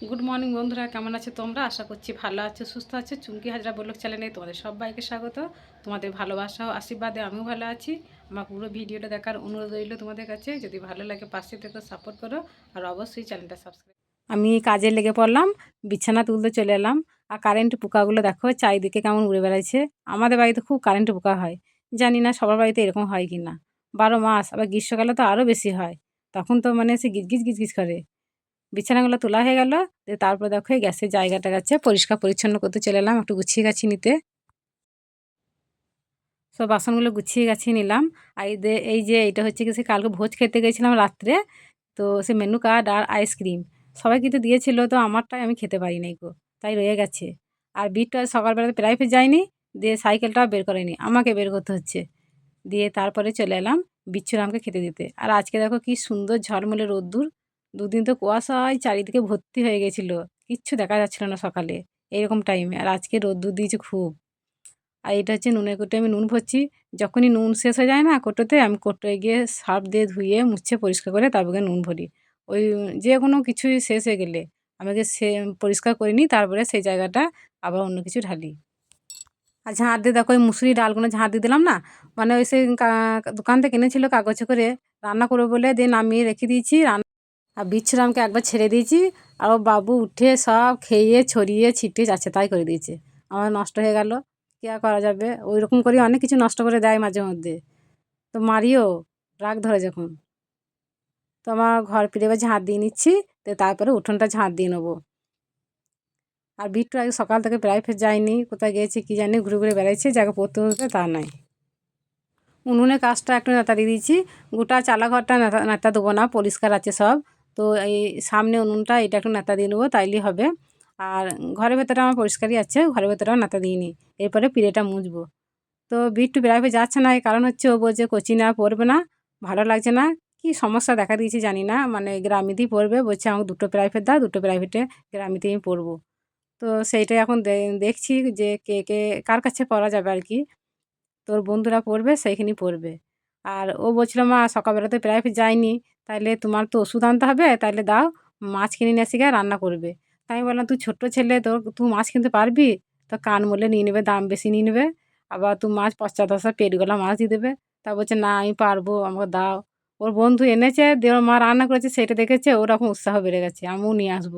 Good morning বন্ধুরা, কেমন আছো তোমরা? আশা করছি ভালো আছো, সুস্থ আছো। চুমকি হাজরা বলক চ্যানেলে তোমাদের সবাইকে স্বাগত। তোমাদের ভালোবাসা ও আশীর্বাদে আমিও ভালো আছি। আমার পুরো ভিডিওটা দেখার অনুরোধ রইল তোমাদের কাছে। যদি ভালো লাগে পাশে থেকে সাপোর্ট করো আর অবশ্যই চ্যানেলটা সাবস্ক্রাইব আমি কাজে লেগে পড়লাম, বিছানা তুলতে চলে এলাম। আর কারেন্ট পোকাগুলো দেখো, চারিদিকে কেমন উড়ে বেড়াচ্ছে। আমাদের বাড়িতে খুব কারেন্ট পোকা হয়। জানি না সবার বাড়িতে এরকম হয় কি না বারো মাস, আবার গ্রীষ্মকালে তো আরও বেশি হয়। তখন তো মানে সে গিজগিজ গিজগিজ করে। বিছানাগুলো তোলা হয়ে গেল। তারপর দেখো গ্যাসের জায়গাটা গেছে পরিষ্কার পরিচ্ছন্ন করতে চলে এলাম, একটু গুছিয়ে গাছি নিতে। সব বাসনগুলো গুছিয়ে গাছিয়ে নিলাম। আর এই যে এই যে এটা হচ্ছে কি, সে কালকে ভোজ খেতে গেছিলাম রাত্রে, তো সে মেনু কার্ড আর আইসক্রিম সবাই কিন্তু দিয়েছিল, তো আমারটাই আমি খেতে পারি নাই গো, তাই রয়ে গেছে। আর বিটটা সকালবেলাতে প্রাইভেট যায়নি, দিয়ে সাইকেলটাও বের করেনি, আমাকে বের করতে হচ্ছে। দিয়ে তারপরে চলে এলাম বিচ্ছুরামকে খেতে দিতে। আর আজকে দেখো কি সুন্দর ঝলমলে রোদ্দুর দুদিন তো কুয়াশায় চারিদিকে ভর্তি হয়ে গেছিল। কিচ্ছু দেখা যাচ্ছিল না সকালে। এইরকম টাইমে আর আজকে রোদ্দুর দিয়েছে খুব। আর এটা হচ্ছে নুনের কোটো আমি নুন ভরছি। যখনই নুন শেষ হয়ে যায় না কোটোতে, আমি কোটোয় গিয়ে সার্ফ দিয়ে ধুয়ে, মুছে, পরিষ্কার করে তারপরে নুন ভরি। ওই যে কোনো কিছুই শেষ হয়ে গেলে আমাকে সে পরিষ্কার করে নিই, তারপরে সেই জায়গাটা আবার অন্য কিছু ঢালি। আর ঝাঁট দিয়ে দেখো, ওই মুসুরি ডালগুলো ঝাঁট দিয়ে দিলাম না? মানে ওই সেই দোকান থেকে কিনেছিল কাগজে করে। রান্না করব বলে দিয়ে নামিয়ে রেখে দিয়েছি। রান্না আর বিচ্ছুরামকে একবার ছেড়ে দিয়েছি আর বাবু উঠে সব খেয়ে, ছড়িয়ে, ছিটিয়ে যাচ্ছে, তাই করে দিয়েছে। আমার নষ্ট হয়ে গেল। কী আর করা যাবে? ওই রকম করে অনেক কিছু নষ্ট করে দেয় মাঝে মধ্যে। তো মারিও রাগ ধরে যখন। তো আমার ঘর ফিরে এবার ঝাঁট দিয়ে নিচ্ছি তো তারপরে উঠোনটা ঝাঁট দিয়ে নেব। আর বিট্টু আগে সকাল থেকে প্রায় ফের যায়নি। কোথায় গিয়েছে কী জানি, ঘুরে ঘুরে বেড়াচ্ছে যাকে পড়তে হতে তা নাই। উনুনে কাজটা একটু নেতা দিয়ে দিয়েছি। গোটা চালাঘরটা নেতা নেতা দেবো না, পরিষ্কার আছে সব। তো এই সামনে উনুনটা, এটা একটু নেতা দিয়ে নেব, তাইলেই হবে। আর ঘরের ভেতরে আমার পরিষ্কারই আছে, ঘরের ভেতরেও নেতা দিইনি এরপরে পিড়েটা মুছবো। তো বিট্টু বেড়াবে যাচ্ছে না, এই কারণ হচ্ছে ও বলছে কোচিং না পড়বে না, ভালো লাগছে না। কি সমস্যা দেখা দিয়েছে জানি না মানে গ্রামেতেই পড়বে, বলছে আমাকে দুটো প্রাইভেট দাও, দুটো প্রাইভেটে গ্রামেতেই আমি পড়ব। তো সেইটাই এখন দেখছি যে কে কে, কার কাছে পড়া যাবে আর কি। তোর বন্ধুরা পড়বে, সেইখানেই পড়বে। আর ও বলছিল, মা, সকালবেলা তো প্রাইভেট যায়নি তাইলে তোমার তো ওষুধ আনতে হবে, তাইলে দাও, মাছ কিনে নিয়ে এসে রান্না করবে। তাই আমি বললাম, তুই ছোট্ট ছেলে, তোর, তুই মাছ কিনতে পারবি? তো কান মূল্যে নিয়ে নেবে, দাম বেশি নিয়ে নেবে, আবার তুই মাছ পশ্চাৎ দশা পেট গলা মাছ দিয়ে দেবে। তা বলছে, না, আমি পারব, আমাকে দাও। ওর বন্ধু এনেছে, দিয়ে ওর মা রান্না করেছে, সেটা দেখেছে ওরকম উৎসাহ বেড়ে গেছে, আমিও নিয়ে আসব।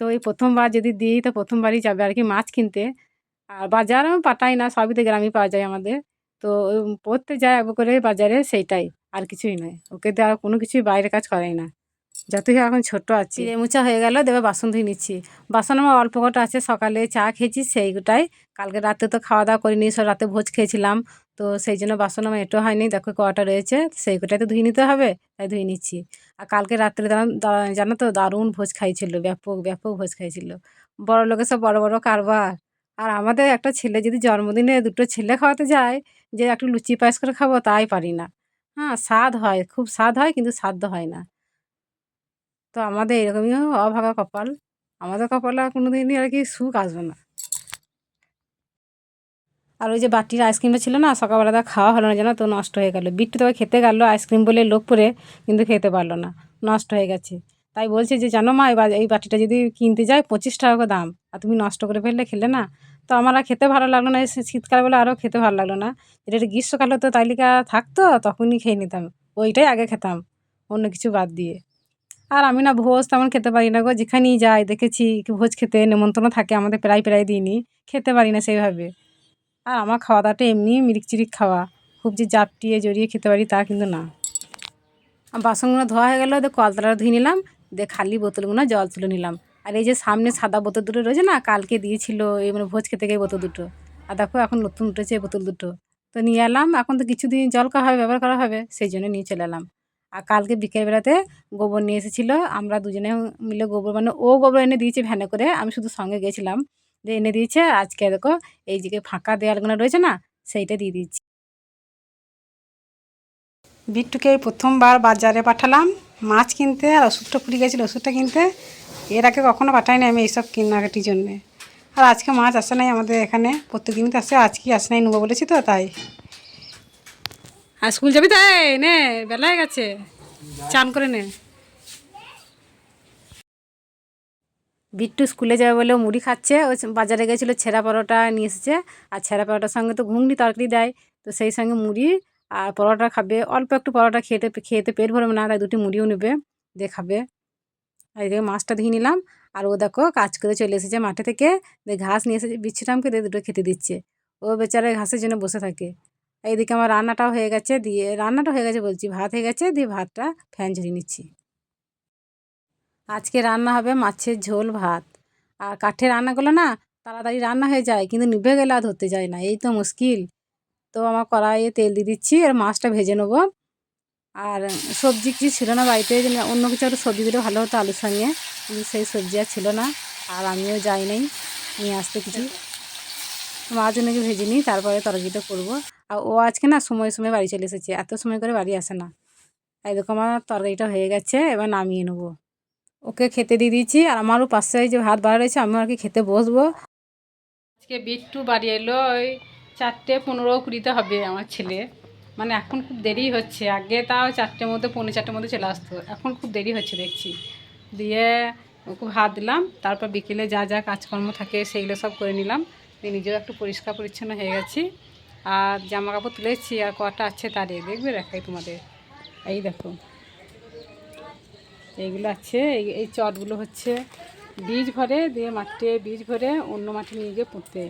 তো এই প্রথমবার যদি দিই, তো প্রথমবারই যাবে আর কি মাছ কিনতে। আর বাজার আমি পাঠাই না, সবই তো গ্রামে পাওয়া যায় আমাদের। তো পড়তে যায় একবার করে বাজারে সেইটাই, আর কিছুই নয়। ওকে তো আর কোনো কিছুই বাইরের কাজ করাই না। যতই এখন ছোট্ট আছি। মোছা হয়ে গেল, দেবে বাসন ধুয়ে নিচ্ছি। বাসন আমার অল্প কটা আছে, সকালে চা খেয়েছি, সেইটাই। কালকে রাতে তো খাওয়া দাওয়া করিনি সব রাতে ভোজ খেয়েছিলাম। তো সেই জন্য বাসন আমার এঁটো হয়নি, দেখো কটা রয়েছে সেই কটাই তো ধুয়ে নিতে হবে, তাই ধুয়ে নিচ্ছি। আর কালকে রাত্রে জানো তো, দারুণ ভোজ খাইছিল, ব্যাপক ব্যাপক ভোজ খাইছিল। বড় লোকের সব বড় বড় কারবার। আর আমাদের একটা ছেলে যদি জন্মদিনে দুটো ছেলে খাওয়াতে যায়, যে একটু লুচি পায়েস করে খাব তাই পারি না। হ্যাঁ স্বাদ হয়, খুব স্বাদ হয় কিন্তু সাধ্য হয় না। তো আমাদের এরকমই অভাগা কপাল। আমাদের কপালে কোনো দিনই আর কি সুখ আসবে না। আর ওই যে বাটির আইসক্রিমটা ছিল না, সকালবেলা খাওয়া হলো না যেন, তো নষ্ট হয়ে গেল। বিট্টু তবে খেতে গেল আইসক্রিম বলে লোক পরে, কিন্তু খেতে পারল না। নষ্ট হয়ে গেছে। তাই বলছে যে, জানো মা এই বাটিটা যদি কিনতে যাই, পঁচিশ টাকা করে দাম। আর তুমি নষ্ট করে ফেললে, খেলে না। তো আমার আর খেতে ভালো লাগল না। শীতকাল বলে আরও খেতে ভালো লাগল না। এটা গ্রীষ্মকাল হতো তালিকা থাকতো? তখনই খেয়ে নিতাম। ওইটাই আগে খেতাম, অন্য কিছু বাদ দিয়ে। আর আমি না ভোজ তেমন খেতে পারি না গো। যেখানেই যাই, দেখেছি ভোজ খেতে নেমন্তন্ন থাকে, আমাদের প্রায় প্রায় দিনই। খেতে পারি না সেইভাবে। আর আমার খাওয়া দাওয়াটা এমনি মিরিক চিরিক খাওয়া। খুব যে জাপটিয়ে জড়িয়ে খেতে পারি তা কিন্তু না। বাসনগুলো ধোয়া হয়ে গেলো কলতলাটা ধুয়ে নিলাম। দিয়ে খালি বোতলগুলো জল তুলে নিলাম। আর এই যে সামনে সাদা বোতল দুটো রয়েছে না, কালকে দিয়েছিল এই মানে ভোজ খেতে গিয়ে বোতল দুটো। আর দেখো এখন নতুন উঠেছে বোতল দুটো। তো নিয়ে এলাম, এখন তো কিছুদিন জল খাওয়া হবে, ব্যবহার করা হবে, সেই জন্য নিয়ে চলে এলাম। আর কালকে বিকেলবেলাতে গোবর নিয়ে এসেছিল, আমরা দুজনে মিলে গোবর মানে ও গোবর এনে দিয়েছে ভ্যানে করে, আমি শুধু সঙ্গে গেছিলাম। যে এনে দিয়েছে, আজকে দেখো এই যে ফাঁকা দেয়ালগুলো রয়েছে না, সেইটা দিয়ে দিচ্ছি বিট্টুকে প্রথমবার বাজারে পাঠালাম মাছ কিনতে আর ওষুধটা ফুরিয়ে গেছিল, ওষুধটা কিনতে এর আগে কখনো পাঠাইনি আমি এইসব কেনাকাটির জন্যে। আর আজকে মাছ আসে নাই আমাদের এখানে প্রত্যেকদিন তো আসে আজকে আসে নাই নেব বলেছি তো, তাই। আর স্কুল যাবি তাই? নে, বেলা হয়ে গেছে। চান করে নে। বিট্টু স্কুলে যাবে বলে মুড়ি খাচ্ছে ও বাজারে গেছিল ছেঁড়া পরোটা নিয়ে এসেছে, আর ছেঁড়া পরোটার সঙ্গে তো ঘুগনি, তরকারি দেয়, তো সেই সঙ্গে মুড়ি আর পরোটা খাবে। অল্প একটু পরোটা খেতে খেতে পেট ভরবে না, তাই দুটি মুড়িও নেবে, দিয়ে খাবে। আর এদিকে মাছটা ধুয়ে নিলাম। আর ও দেখো কাজ করে চলে এসেছে মাঠে থেকে। দিয়ে ঘাস নিয়ে এসেছে বিচ্ছুটামকে দিয়ে দুটো খেতে দিচ্ছে। ও বেচারা ঘাসের জন্য বসে থাকে। এদিকে আমার রান্নাটাও হয়ে গেছে, দিয়ে রান্নাটা হয়ে গেছে বলছি, ভাত হয়ে গেছে, দিয়ে ভাতটা ফ্যান ঝরিয়ে নিচ্ছি। আজকে রান্না হবে মাছের ঝোল ভাত। আর কাঠে রান্নাগুলো না তাড়াতাড়ি রান্না হয়ে যায়, কিন্তু নিভে গেলে আর ধরতে যায় না, এই তো মুশকিল। আমার কড়াইয়ে তেল দিয়ে দিচ্ছি আর মাছটা ভেজে নেব। আর সবজি কিছু ছিল না বাড়িতে অন্য কিছু একটা সবজি দিলে ভালো হতো আলুর সঙ্গে। কিন্তু সেই সবজি আর ছিল না, আর আমিও যাই নাই, নিয়ে আসতে কিছু। মার জন্য কি ভেজে নিই, তারপরে তরকারিটা করব। আর ও আজকে না সময় সময় বাড়ি চলে এসেছে, এত সময় করে বাড়ি আসে না। দেখো আমার তরকারিটা হয়ে গেছে, এবার নামিয়ে নেব। ওকে খেতে দিয়ে দিয়েছি, আর আমারও পাশে যে ভাত বার রয়েছে, আমিও আর কি খেতে বসবো। আজকে বিট্টু বাড়ি এলো, ওই চারটে পনেরো কুড়িতে হবে আমার ছেলে। মানে এখন খুব দেরি হচ্ছে। আগে তাও চারটের মধ্যে পনেরো চারটের মধ্যে চলে আসতো। এখন খুব দেরি হচ্ছে দেখছি। দিয়ে খুব হাত দিলাম, তারপর বিকেলে যা যা কাজকর্ম থাকে সেইগুলো সব করে নিলাম। নিজেও একটু পরিষ্কার পরিচ্ছন্ন হয়ে গেছি। আর জামা কাপড় তুলেছি আর কটা আছে তারে দেখবে, দেখাই তোমাদের। এই দেখো। এইগুলো আছে, এই চটগুলো হচ্ছে বীজ ভরে দিয়ে মাটিতে বীজ ভরে অন্য মাটি নিয়ে গিয়ে পুঁততে।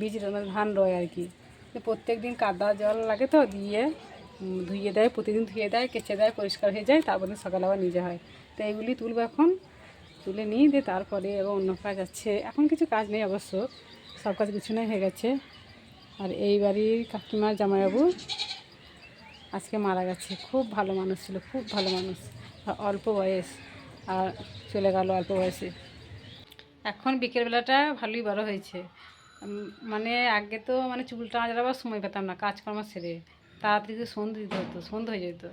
বীজ মানে ধান রয় আর কি। প্রত্যেক দিন কাদা জল লাগে তো, দিয়ে ধুয়ে দেয়, প্রতিদিন ধুয়ে দেয়, কেচে দেয়, পরিষ্কার হয়ে যায়, তারপরে সকালে আবার নিজে হয়। তো এইগুলি তুলবো এখন, তুলে নিয়ে দিয়ে তারপরে এবার অন্য কাজ আছে। এখন কিছু কাজ নেই অবশ্য, সব কাজ কিছু নেই হয়ে গেছে। আর এই বাড়ির কাকিমার জামাইবাবু আজকে মারা গেছে। খুব ভালো মানুষ ছিল, খুব ভালো মানুষ। অল্প বয়স, আর চলে গেল অল্প বয়সে। এখন বিকেলবেলাটা ভালোই বড় হয়েছে। মানে আগে তো মানে চুলটা আঁচড়াবার সময় পেতাম না, কাজকর্ম সেরে। তাড়াতাড়ি সন্ধে দিতে হতো, সন্ধে হয়ে যেত।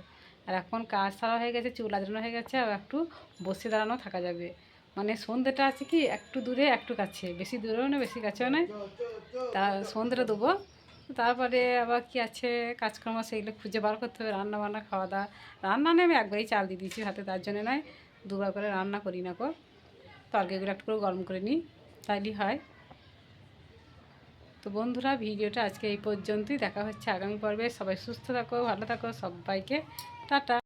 আর এখন কাজ সারা হয়ে গেছে, চুল আঁচড়ানো হয়ে গেছে, আর একটু বসে দাঁড়ানো থাকা যাবে। মানে সন্ধ্যেটা আছে কি, একটু দূরে, একটু কাছে। বেশি দূরেও না বেশি কাছেও নয়। তা সন্ধ্যেটা দেবো। তারপরে আবার কি আছে, কাজকর্ম সেইগুলো খুঁজে বার করতে হবে রান্না বান্না খাওয়া দাওয়া রান্না নিয়ে আমি একবারই চাল দিয়ে দিয়েছি হাতে, তার জন্য নয়। দুবার করে রান্না করি না কো তরকারিগুলো একটু করে গরম করে নিই, তাইলেই হয়। তো বন্ধুরা, ভিডিওটা আজকে এই পর্যন্তই। দেখা হচ্ছে আগামী পর্বে। সবাই সুস্থ থাকো, ভালো থাকো, সবাইকে। টাটা।